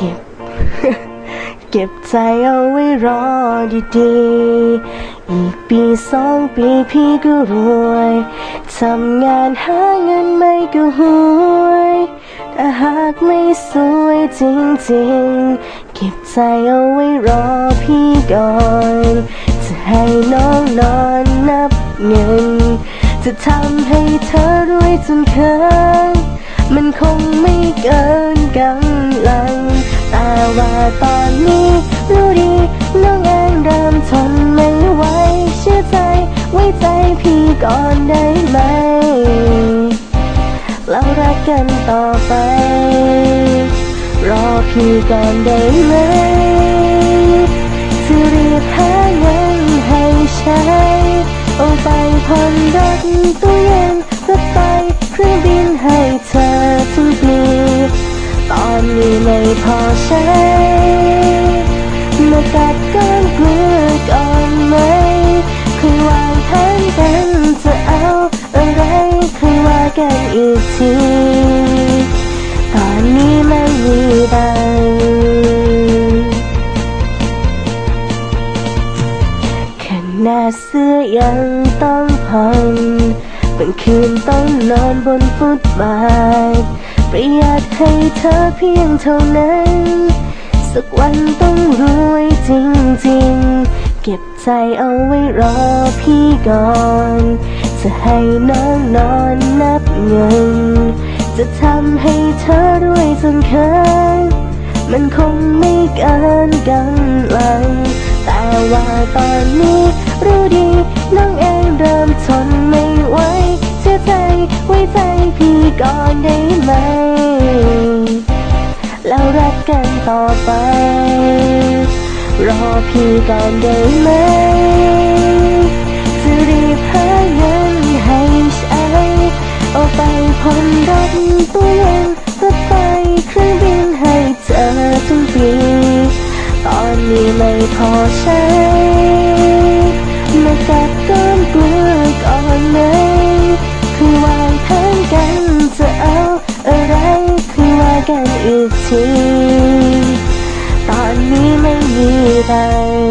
ก็บ เก็บใจเอาไว้รอดีๆ อีกปีสองปีพี่ก็รวย ทำงานหาเงินไม่ก็หวยแต่หากไม่สวยจริงๆ เก็บใจเอาไว้รอพี่ก่อน จะให้น้องนอนนับเงิน จะทำให้เธอรวยจนเคินมันคงไม่เกินกำลัง ว่าตอนนี้รู้ดีน้องเองเริ่มทนไม่ไหวเชื่อใจ ไว้ใจพี่ก่อนได้ไหมแล้วรักกันต่อไป รอพี่ก่อนได้ไหมจะรีบหาเงินให้ใช้ เอาไปผ่อนรถตู้เย็น ตอนนี้ไม่พอใช้มากัดก้อนเกลือก่อนไหมคุยวางแผนกันจะเอาอะไรคุยว่ากันอีกทีตอนนี้ไม่มีตังค์ขนาดเสื้อยังต้องผ่อนบางคืนต้องนอนบนฟุตบาท ประหยัดให้เธอเพียงเท่านั้น สักวันต้องรวยจริงๆ เก็บใจเอาไว้รอพี่ก่อน จะให้น้องนอนนับเงิน จะทำให้เธอรวยจนเคินมันคงไม่เกินกำลัง แต่ว่าตอนนี้รู้ดีน้องเองเริ่ม ก่อนได้ไหม แล้วรักกันต่อไป รอพี่ก่อนได้ไหมจะรีบหาเงินให้ใช้เอาไปผ่อนรถตู้เย็นรถไฟเครื่องบินให้เธอทุกปีตอนนี้ไม่พอใช้มากัดก้ มีตังค์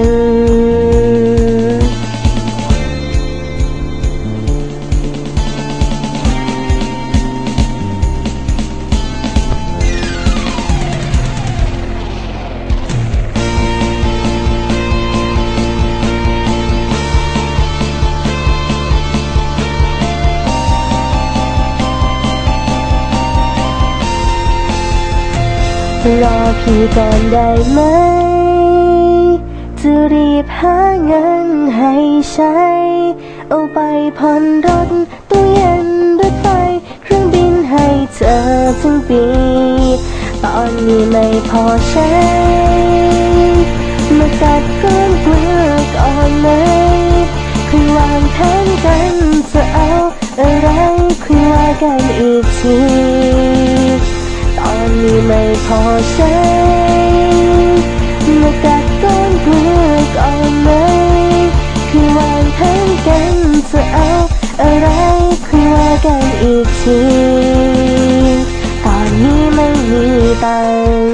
รอพี่ก่อนได้ไหมจะรี บหาเงินให้ใช้ เอาไปผ่อนรถตู้เย็นรถไฟเครื่องบินให้เธอทั้งปี ตอนนี้ไม่พอใช้ มากัดก้อนเกลือก่อนไหมคุยวางแผนกันจะเอาอะไรคุยว่ากันอีกที ตอนนี้ไม่พอใช้ กั